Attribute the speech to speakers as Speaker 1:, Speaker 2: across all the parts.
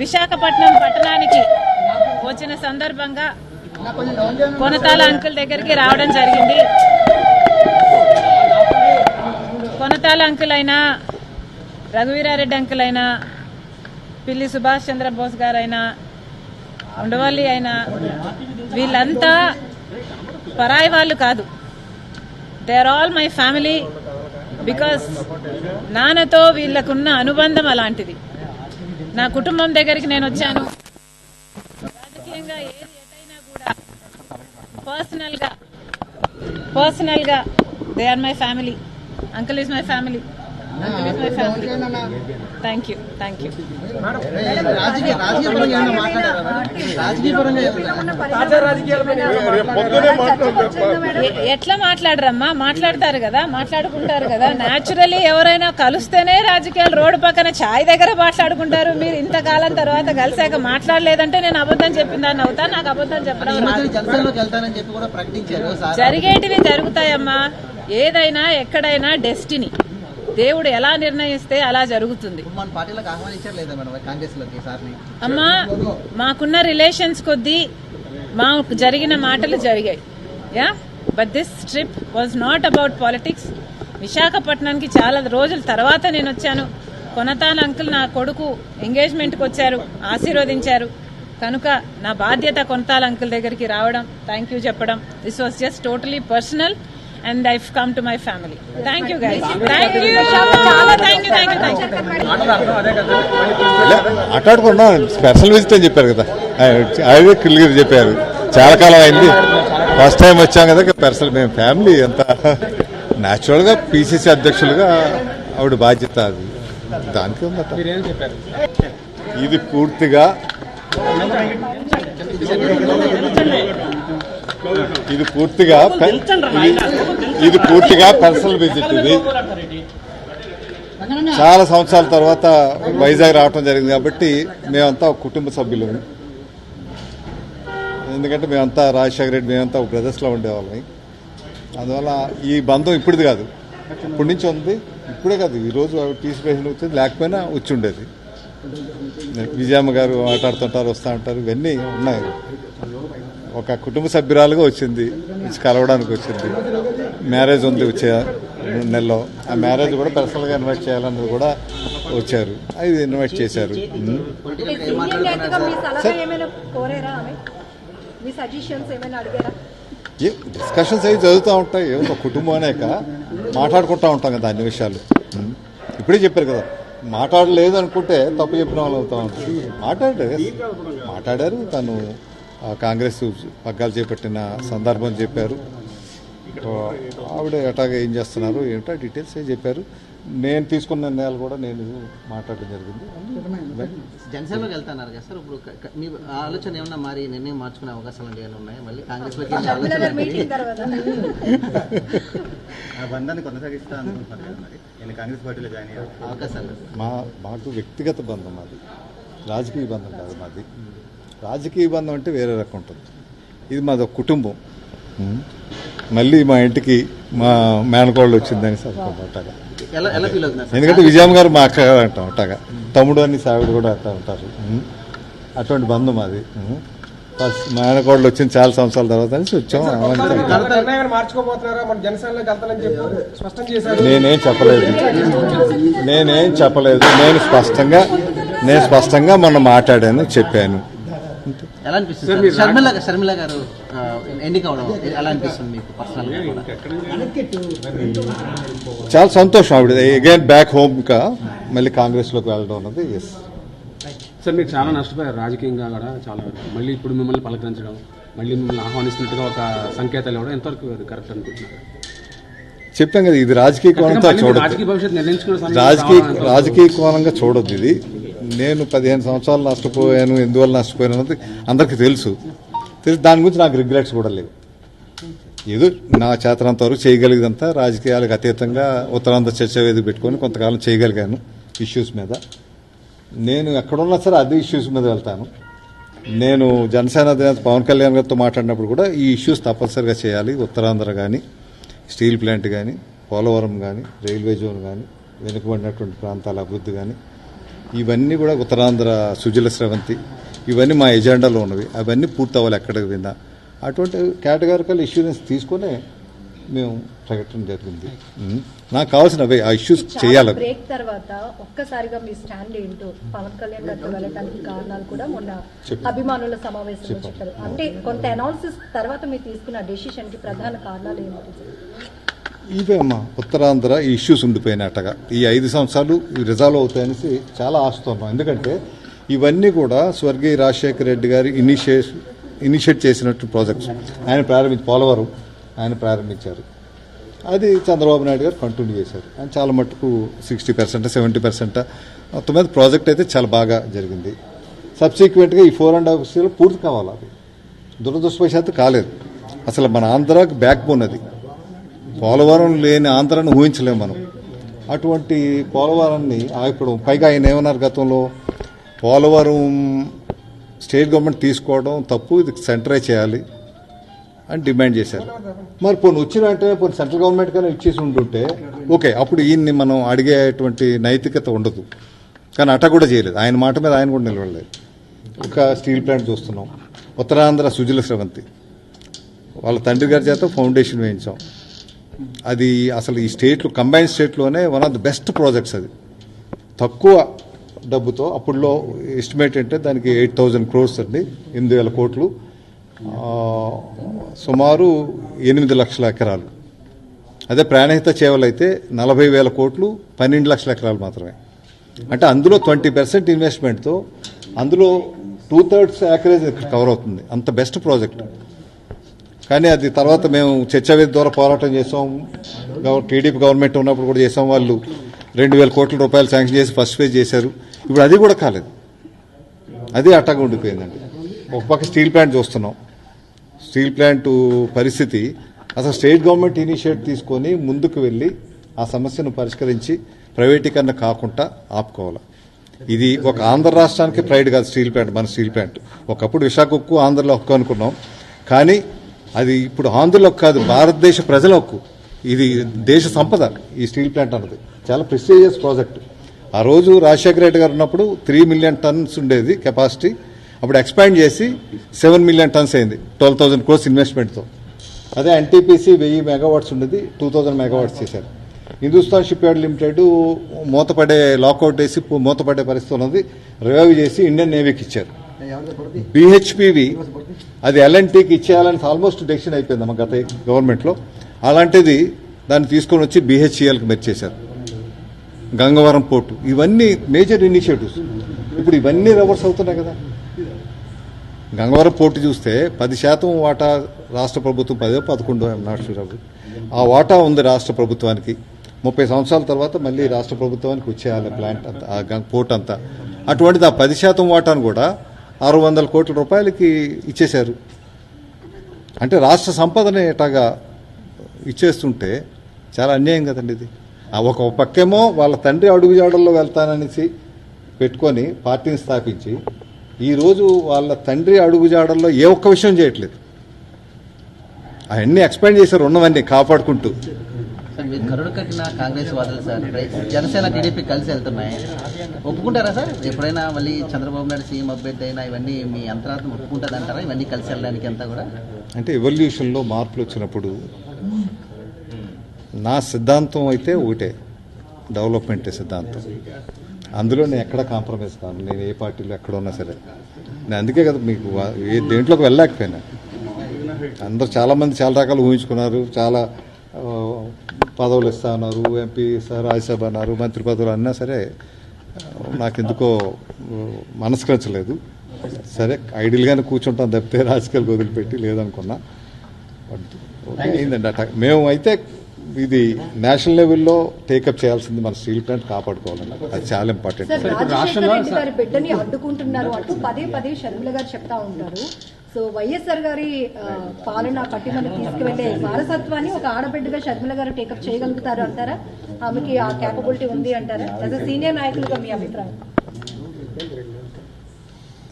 Speaker 1: విశాఖపట్నం పట్టణానికి వచ్చిన సందర్భంగా కొనతాల అంకుల్ దగ్గరికి రావడం జరిగింది. కొనతాల అంకుల్ అయినా రఘువీరారెడ్డి అంకుల్ అయినా పిల్లి సుభాష్ చంద్రబోస్ గారైనా ఉండవల్లి అయినా వీళ్ళంతా పరాయి వాళ్ళు కాదు. They are all my family because నాన్నతో వీళ్ళకున్న అనుబంధం అలాంటిది. నా కుటుంబం దగ్గరికి నేను వచ్చాను. రాజకీయంగా ఏది ఎటైనా కూడా పర్సనల్గా పర్సనల్గా they are my family uncle is my family thank you thank ఎట్లా మాట్లాడరమ్మా? మాట్లాడతారు కదా మాట్లాడుకుంటారు కదా. న్యాచురలీ ఎవరైనా కలిస్తేనే రాజకీయాలు రోడ్డు పక్కన ఛాయ్ దగ్గర మాట్లాడుకుంటారు. మీరు ఇంతకాలం తర్వాత కలిసాక మాట్లాడలేదంటే నేను అబద్ధం చెప్పిందని అవుతా నాకు అబద్ధం చెప్పడం జరిగేటివి జరుగుతాయమ్మా. ఏదైనా ఎక్కడైనా డెస్టినీ దేవుడు ఎలా నిర్ణయిస్తే అలా జరుగుతుంది. అమ్మా మాకున్న రిలేషన్స్ కొద్దీ మాకు జరిగిన మాటలు జరిగాయి. Yeah but this trip was not about politics విశాఖపట్నానికి చాలా రోజుల తర్వాత నేను వచ్చాను. కొనతాన అంకుల్ నా కొడుకు ఎంగేజ్మెంట్కి వచ్చారు ఆశీర్వదించారు. కనుక నా బాధ్యత కొనతాల అంకుల్ దగ్గరికి రావడం థ్యాంక్ యూ చెప్పడం. This was just totally personal and I come to my family thank you guys thank you చాలా thank you thank you thank you
Speaker 2: మాట్లాడుకున్నాం. స్పెషల్ విజిట్ అని చెప్పారు కదా. అదే క్లియర్ చెప్పారు. చాలా కాలం అయింది. ఫస్ట్ టైం వచ్చాం కదా పర్సనల్ మేము ఫ్యామిలీ అంతా. న్యాచురల్గా పిసిసి అధ్యక్షులుగా ఆవిడ బాధ్యత అది. దానికి ఉందట ఇది పూర్తిగా ఇది పూర్తిగా ఇది- ఇది పూర్తిగా పర్సనల్ విజిట్ ఇది. చాలా సంవత్సరాల తర్వాత వైజాగ్ రావటం జరిగింది కాబట్టి మేమంతా ఒక కుటుంబ సభ్యులు ఎందుకంటే మేమంతా రాజశేఖర రెడ్డి మేమంతా ఒక బ్రదర్స్లో ఉండేవాళ్ళం. అందువల్ల ఈ బంధం ఇప్పుడుది కాదు. ఇప్పటి నుంచి ఉంది. ఇప్పుడే కాదు ఈ రోజు ఆవిడ తీసిపోయిన వచ్చింది. లేకపోయినా వచ్చి ఉండేది. విజయమ్మ గారు మాట్లాడుతుంటారు వస్తూ ఉంటారు. ఇవన్నీ ఉన్నాయి. ఒక కుటుంబ సభ్యురాలుగా వచ్చింది. వచ్చి కలవడానికి వచ్చింది. మ్యారేజ్ ఉంది వచ్చే రెండు నెలలో. ఆ మ్యారేజ్ కూడా పర్సనల్గా ఇన్వైట్ చేయాలన్నది కూడా వచ్చారు. అది ఇన్వైట్ చేశారు. ఉమ్.
Speaker 3: సీనియర్ నేతగా మీ సలహా ఏమైనా కోరారా ఆమె? మీ సజెషన్స్ ఏమైనా అడిగారా?
Speaker 2: ఏ డిస్కషన్స్ అవి జరుగుతూ ఉంటాయి. ఏమో కుటుంబం అనేక. మాట్లాడుకుంటూ ఉంటాం కదా అన్ని విషయాలు. ఇప్పుడే చెప్పారు కదా. మాట్లాడలేదు అనుకుంటే తప్పు చెప్పిన వాళ్ళు అవుతా ఉంటుంది మాట్లాడారు మాట్లాడారు తను. కాంగ్రెస్ పగ్గాలు చేపట్టిన సందర్భం చెప్పారు. ఆవిడ ఎటాగా ఏం చేస్తున్నారు ఏమిటో డీటెయిల్స్ ఏ చెప్పారు. నేను తీసుకున్న నిర్ణయాలు కూడా నేను మాట్లాడడం జరిగింది.
Speaker 4: జనసేనలోకి వెళ్తున్నారు కదా సార్ ఇప్పుడు మీ ఆలోచన ఏమన్నా మరి నిర్ణయం మార్చుకునే అవకాశాలు ఏమైనా ఉన్నాయా? మళ్ళీ కాంగ్రెస్
Speaker 5: కొనసాగిస్తా అనుకుంటున్నారు కాంగ్రెస్ పార్టీలో జాయిన్
Speaker 4: అవకాశాలు.
Speaker 2: మా మాకు వ్యక్తిగత బంధం అది రాజకీయ బంధం కాదు మాది. రాజకీయ బంధం అంటే వేరే రకం ఉంటుంది. ఇది మాది ఒక కుటుంబం. మళ్ళీ మా ఇంటికి మా మేనకోళ్ళు వచ్చిందని
Speaker 4: సార్
Speaker 2: ఎందుకంటే విజయమ్మ గారు మా అక్క అంటాం అట్టగా. తమ్ముడు అని సావిడ కూడా అంటా ఉంటారు. అటువంటి బంధం అది. ఫస్ట్ మేనకోళ్ళు వచ్చిన చాలా సంవత్సరాల తర్వాత వచ్చాం. నేనేం చెప్పలేదు. నేనేం చెప్పలేదు. నేను స్పష్టంగా నేను స్పష్టంగా మొన్న మాట్లాడాను చెప్పాను.
Speaker 4: ఎలా అనిపిస్తుంది సార్? షర్మిల షర్మిల గారు ఆ, ఎన్నిక అవడం ఎలా అనిపిస్తుంది మీకు పర్సనల్గా కూడా?
Speaker 2: చాలా సంతోషం ఆవిడ. అగైన్ బ్యాక్ హోమ్ కా? మళ్ళీ కాంగ్రెస్లోకి వెళ్ళడం అన్నది ఎస్
Speaker 6: సార్ మీరు చాలా నష్టపోయారు రాజకీయంగా కూడా చాలా మళ్ళీ ఇప్పుడు మిమ్మల్ని పలకరించడం మళ్ళీ మిమ్మల్ని ఆహ్వానిస్తున్నట్టుగా ఒక సంకేతాలు ఇవ్వడం ఎంతవరకు కరెక్ట్ అనుకుంటున్నారు?
Speaker 2: చెప్పాం కదా ఇది రాజకీయ కోణంతో
Speaker 6: మీరు రాజకీయ
Speaker 2: రాజకీయ కోణంగా చూడొద్దు ఇది. నేను పదిహేను సంవత్సరాలు నష్టపోయాను ఎందువల్ల నష్టపోయాను అన్నది అందరికీ తెలుసు. తెలుసు దాని గురించి నాకు రిగ్రెట్స్ కూడా లేవు. ఏదో నా చేతనంత వరకు చేయగలిగేదంతా రాజకీయాలకు అతీతంగా ఉత్తరాంధ్ర చర్చ వేది పెట్టుకొని కొంతకాలం చేయగలిగాను ఇష్యూస్ మీద. నేను ఎక్కడున్నా సరే అదే ఇష్యూస్ మీద వెళ్తాను. నేను జనసేన అధినేత పవన్ కళ్యాణ్ గారితో మాట్లాడినప్పుడు కూడా ఈ ఇష్యూస్ తప్పనిసరిగా చేయాలి. ఉత్తరాంధ్ర కానీ స్టీల్ ప్లాంట్ కానీ పోలవరం కానీ రైల్వే జోన్ కానీ వెనుకబడినటువంటి ప్రాంతాల అభివృద్ధి కానీ ఇవన్నీ కూడా ఉత్తరాంధ్ర సుజల స్రవంతి ఇవన్నీ మా ఎజెండాలో ఉన్నవి అవన్నీ పూర్తి అవ్వాలి ఎక్కడికి విన్నా అటువంటి కేటగారికల్ ఇష్యూస్ తీసుకునే మేము ప్రకటన జరిగింది. నాకు కావాల్సిన అవే ఆ ఇష్యూస్ చేయాలి.
Speaker 3: బ్రేక్ తర్వాత ఒక్కసారిగా మీ స్టాండ్ ఏంటో పవన్ కళ్యాణ్ గారితో వెళ్ళడానికి కారణాలు కూడా మొన్న. అభిమానుల సమావేశంలో చెప్పారు అంటే కొంత అనాలిసిస్ తర్వాత మీరు తీసుకున్న డెసిషన్కి ప్రధాన కారణాలు ఏమిటి
Speaker 2: ఇవే అమ్మా. ఉత్తరాంధ్ర ఈ ఇష్యూస్ ఉండిపోయినట్టగా ఈ ఐదు సంవత్సరాలు రిజాల్వ్ అవుతాయనేసి చాలా ఆశతున్నాం ఎందుకంటే ఇవన్నీ కూడా స్వర్గీయ రాజశేఖర రెడ్డి గారి ఇనిషియేట్ ఇనిషియేట్ చేసినట్టు ప్రాజెక్ట్స్ ఆయన ప్రారంభించి పోలవరం ఆయన ప్రారంభించారు. అది చంద్రబాబు నాయుడు గారు కంటిన్యూ చేశారు. ఆయన చాలా మటుకు సిక్స్టీ పర్సెంట్ సెవెంటీ పర్సెంట్ మొత్తం మీద ప్రాజెక్ట్ అయితే చాలా బాగా జరిగింది. సబ్సిక్వెంట్గా ఈ ఫోర్ అండ్ హాఫ్ ఇయర్లో పూర్తి కావాలి అది. దురదృష్టవశాత్తు కాలేదు. అసలు మన ఆంధ్రాకి బ్యాక్ బోన్ అది. పోలవరం లేని ఆంధ్రాను ఊహించలేము మనం. అటువంటి పోలవరాన్ని ఇప్పుడు పైగా ఆయన ఏమన్నారు గతంలో? పోలవరం స్టేట్ గవర్నమెంట్ తీసుకోవడం తప్పు ఇది సెంటరే చేయాలి అని డిమాండ్ చేశారు. మరి పోనీ వచ్చిన వెంటనే పోనీ సెంట్రల్ గవర్నమెంట్ కన్నా ఇచ్చేసి ఉంటుంటే ఓకే అప్పుడు ఈయన్ని మనం అడిగేటువంటి నైతికత ఉండదు. కానీ అట కూడా చేయలేదు. ఆయన మాట మీద ఆయన కూడా నిలబడలేదు. ఒక స్టీల్ ప్లాంట్ చూస్తున్నాం. ఉత్తరాంధ్ర సుజల స్రవంతి. వాళ్ళ తండ్రి గారి చేత ఫౌండేషన్ వేయించాం. అది అసలు ఈ స్టేట్లో combine స్టేట్లోనే one of the best projects అది. తక్కువ డబ్బుతో అప్పుడులో ఎస్టిమేట్ అంటే దానికి ఎయిట్ థౌజండ్ క్రోర్స్ అండి ఎనిమిది వేల కోట్లు. సుమారు ఎనిమిది లక్షల ఎకరాలు. అదే ప్రాణహిత చేవలు అయితే నలభై వేల కోట్లు పన్నెండు లక్షల ఎకరాలు మాత్రమే. అంటే అందులో ట్వంటీ పర్సెంట్ ఇన్వెస్ట్మెంట్తో అందులో టూ థర్డ్స్ యాకరేజ్ కవర్ అవుతుంది. అంత బెస్ట్ ప్రాజెక్ట్ కానీ అది తర్వాత మేము చర్చావేది ద్వారా పోరాటం చేసాం. టీడీపీ గవర్నమెంట్ ఉన్నప్పుడు కూడా చేసాం. వాళ్ళు రెండు వేల కోట్ల రూపాయలు శాంక్షన్ చేసి ఫస్ట్ ఫేజ్ చేశారు. ఇప్పుడు అది కూడా కాలేదు. అది అట్టగా ఉండిపోయిందండి. ఒక పక్క స్టీల్ ప్లాంట్ చూస్తున్నాం. స్టీల్ ప్లాంట్ పరిస్థితి అసలు స్టేట్ గవర్నమెంట్ ఇనిషియేట్ తీసుకొని ముందుకు వెళ్ళి ఆ సమస్యను పరిష్కరించి ప్రైవేటీకరణ కాకుండా ఆపుకోవాలి. ఇది ఒక ఆంధ్ర రాష్ట్రానికి ప్రైడ్ కాదు స్టీల్ ప్లాంట్ మన స్టీల్ ప్లాంట్. ఒకప్పుడు విశాఖ హక్కు ఆంధ్రలో హక్కు అనుకున్నాం. కానీ అది ఇప్పుడు ఆంధ్రలో కాదు భారతదేశ ప్రజల హక్కు ఇది దేశ సంపద ఈ స్టీల్ ప్లాంట్ అన్నది. చాలా ప్రెస్టీజియస్ ప్రాజెక్ట్. ఆ రోజు రాజశేఖర రెడ్డి గారు ఉన్నప్పుడు త్రీ మిలియన్ టన్స్ ఉండేది కెపాసిటీ. అప్పుడు ఎక్స్పాండ్ చేసి సెవెన్ మిలియన్ టన్స్ అయింది ట్వెల్వ్ థౌసండ్ క్రోర్స్ ఇన్వెస్ట్మెంట్తో. అదే ఎన్టీపీసీ వెయ్యి మెగావాట్స్ ఉండేది టూ థౌజండ్ మెగావాట్స్ చేశారు. హిందుస్థాన్ షిప్ యార్డ్ లిమిటెడ్ మూతపడే లాకౌట్ వేసి మూతపడే పరిస్థితి ఉన్నది. రివైవ్ చేసి ఇండియన్ నేవీకి ఇచ్చారు. బిహెచ్పివి అది ఎల్ఎన్టీకి ఇచ్చేయాలని ఆల్మోస్ట్ డెసిషన్ అయిపోయిందమ్మా గత గవర్నమెంట్లో అలాంటిది దాన్ని తీసుకొని వచ్చి బిహెచ్ఈఎల్కి మెచ్చేశారు గంగవరం పోర్టు. ఇవన్నీ మేజర్ ఇనిషియేటివ్స్ ఇప్పుడు ఇవన్నీ రివర్స్ అవుతున్నాయి కదా. గంగవరం పోర్టు చూస్తే పది శాతం వాటా రాష్ట్ర ప్రభుత్వం పదో పదకొండు నాట్ ఆ వాటా ఉంది రాష్ట్ర ప్రభుత్వానికి. ముప్పై సంవత్సరాల తర్వాత మళ్ళీ రాష్ట్ర ప్రభుత్వానికి వచ్చేయాలి ప్లాంట్ అంతా ఆ పోర్ట్ అంతా. అటువంటిది ఆ పది శాతం వాటాను కూడా ఆరు వందల కోట్ల రూపాయలకి ఇచ్చేశారు. అంటే రాష్ట్ర సంపదనే ఎటాగా ఇచ్చేస్తుంటే చాలా అన్యాయం కదండి ఇది. ఆ ఒక పక్కేమో వాళ్ళ తండ్రి అడుగుజాడల్లో వెళ్తాననేసి పెట్టుకొని పార్టీని స్థాపించి ఈరోజు వాళ్ళ తండ్రి అడుగుజాడల్లో ఏ ఒక్క విషయం చేయట్లేదు. అవన్నీ ఎక్స్పాండ్ చేశారు ఉన్నవన్నీ కాపాడుకుంటూ.
Speaker 4: సార్ మీరు కరుడు కట్టిన కాంగ్రెస్ వాదులు సార్. జనసేన టీడీపీ కలిసి వెళ్తున్నాయి. ఒప్పుకుంటారా సార్? ఎప్పుడైనా మళ్ళీ చంద్రబాబు నాయుడు సీఎం అభ్యర్థి అయినా ఇవన్నీ మీ అంతరాత్మ ఒప్పుకుంటుంది అంటారా ఇవన్నీ కలిసి వెళ్ళడానికి అంతా కూడా?
Speaker 2: అంటే ఎవల్యూషన్లో మార్పులు వచ్చినప్పుడు నా సిద్ధాంతం అయితే ఒకటే. డెవలప్మెంట్ సిద్ధాంతం. అందులో నేను ఎక్కడ కాంప్రమైజ్ కాను. నేను ఏ పార్టీలో ఎక్కడ ఉన్నా సరే. నేను అందుకే కదా మీకు ఏ దేంట్లోకి వెళ్ళలేకపోయినా. అందరు చాలామంది చాలా రకాలు ఊహించుకున్నారు. చాలా పదవులు ఇస్తా ఉన్నారు ఎంపీ సార్ రాజ్యసభ అన్నారు మంత్రి పదవులు అన్నా సరే నాకెందుకో మనస్కరించలేదు. సరే ఐడియల్గానే కూర్చుంటాం తప్పితే రాజకీయాలు వదిలిపెట్టి లేదనుకున్నా. ఓకే, అయిందండి అట్లా మేము అయితే ఇది నేషనల్ లెవెల్లో టేకప్ చేయాల్సింది మన స్టీల్ ప్లాంట్ కాపాడుకోవాలండి. అది చాలా ఇంపార్టెంట్.
Speaker 3: బిడ్డని అడ్డుకుంటున్నారు అంటూ పదే పదే షర్మిల గారు చెప్తా ఉంటారు. సో వైఎస్ఆర్ గారి పాలన పట్టిమని తీసుకువెళ్ళే వారసత్వాన్ని ఒక ఆడబిడ్డగా షర్మిల గారు టేకప్ చేయగలుగుతారు అంటారా? ఆమెకి ఆ క్యాపబిలిటీ ఉంది అంటారా? యాజ్ అ సీనియర్ నాయకులుగా మీ అభిప్రాయం?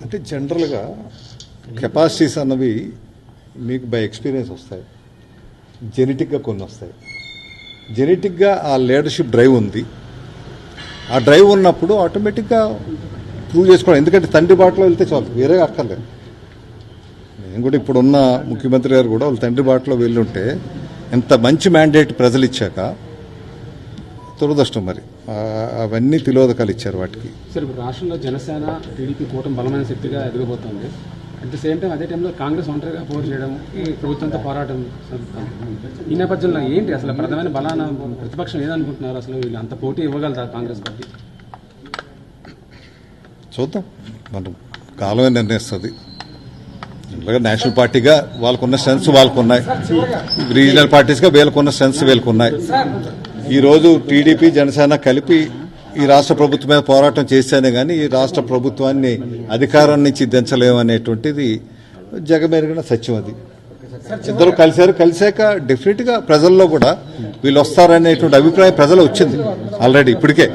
Speaker 2: అంటే జనరల్గా కెపాసిటీస్ అన్నవి మీకు బై ఎక్స్పీరియన్స్ వస్తాయి. జెనెటిక్గా కొన్ని వస్తాయి. జెనెటిక్గా ఆ లీడర్షిప్ డ్రైవ్ ఉంది. ఆ డ్రైవ్ ఉన్నప్పుడు ఆటోమేటిక్గా ప్రూవ్ చేసుకోవడం ఎందుకంటే తండ్రి బాటలో వెళ్తే చాలు. వేరే అక్కర్లేదు. కూడా ఇప్పుడున్న ముఖ్యమంత్రి గారు కూడా వాళ్ళ తండ్రి బాటలో వెళ్ళుంటే ఎంత మంచి మ్యాండేట్ ప్రజలు ఇచ్చాక దురదృష్టం మరి. అవన్నీ తిలోదకాలు ఇచ్చారు వాటికి.
Speaker 6: సార్ ఇప్పుడు రాష్ట్రంలో జనసేన టీడీపీ కూటమి బలమైన శక్తిగా ఎదగబోతోంది అట్ ద సేమ్ టైం అదే టైంలో కాంగ్రెస్ ఒంటరిగా పోటీ చేయడం ప్రభుత్వంతో పోరాటం ఈ నేపథ్యంలో ఏంటి అసలు ప్రధానమైన బలాన ప్రతిపక్షం ఏదనుకుంటున్నారు? అసలు వీళ్ళు అంత పోటీ ఇవ్వగలరా కాంగ్రెస్ పార్టీ?
Speaker 2: చూద్దాం. మనం కాలమే నిర్ణయిస్తుంది. నేషనల్ పార్టీగా వాళ్ళకున్న సెన్స్ వాళ్ళకు ఉన్నాయి రీజనల్ పార్టీస్గా వీళ్ళకున్న సెన్స్ వీళ్ళకు ఉన్నాయి ఈరోజు టీడీపీ జనసేన కలిపి ఈ రాష్ట్ర ప్రభుత్వం మీద పోరాటం చేస్తేనే కానీ ఈ రాష్ట్ర ప్రభుత్వాన్ని అధికారం నుంచి దించలేము అనేటువంటిది జగమెరిగిన సత్యం అది. ఇద్దరు కలిశారు. కలిశాక డెఫినెట్గా ప్రజల్లో కూడా వీళ్ళు వస్తారనేటువంటి అభిప్రాయం ప్రజలు వచ్చింది ఆల్రెడీ ఇప్పటికే.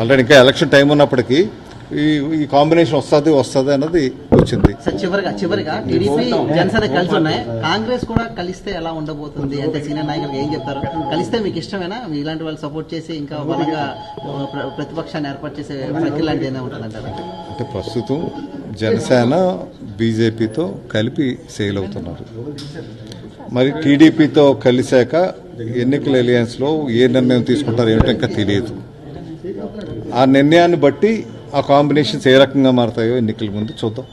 Speaker 2: ఆల్రెడీ ఇంకా ఎలక్షన్ టైం ఉన్నప్పటికీ ఈ ఈ కాంబినేషన్ వస్తుంది వస్తుంది అన్నది వచ్చింది.
Speaker 4: చివరిగా చివరిగా టీడీపీ జనసేన కలిసి ఉన్నాయి. కాంగ్రెస్ కూడా కలిస్తే ఎలా ఉండబోతుంది? అంటే సీనియర్ నాయకులు ఏం చెప్తారు? కలిస్తే మీకు ఇష్టమేనా? మీ ఇలాంటి వాళ్ళు సపోర్ట్ చేసి ఇంకా బలంగా ప్రతిపక్షాన్ని ఏర్పాటు చేసే ప్రక్రియ లాంటిది ఏమైనా ఉంటుందంటారా?
Speaker 2: అంటే ప్రస్తుతం జనసేన బీజేపీతో కలిపి సేల్ అవుతున్నారు. మరి టీడీపీతో కలిశాక ఎన్నికల ఎలియన్స్లో ఏ నిర్ణయం తీసుకుంటారో ఏమిటో ఇంకా తెలియదు. ఆ నిర్ణయాన్ని బట్టి ఆ కాంబినేషన్స్ ఏ రకంగా మారుతాయో ఎన్నికల ముందు చూద్దాం.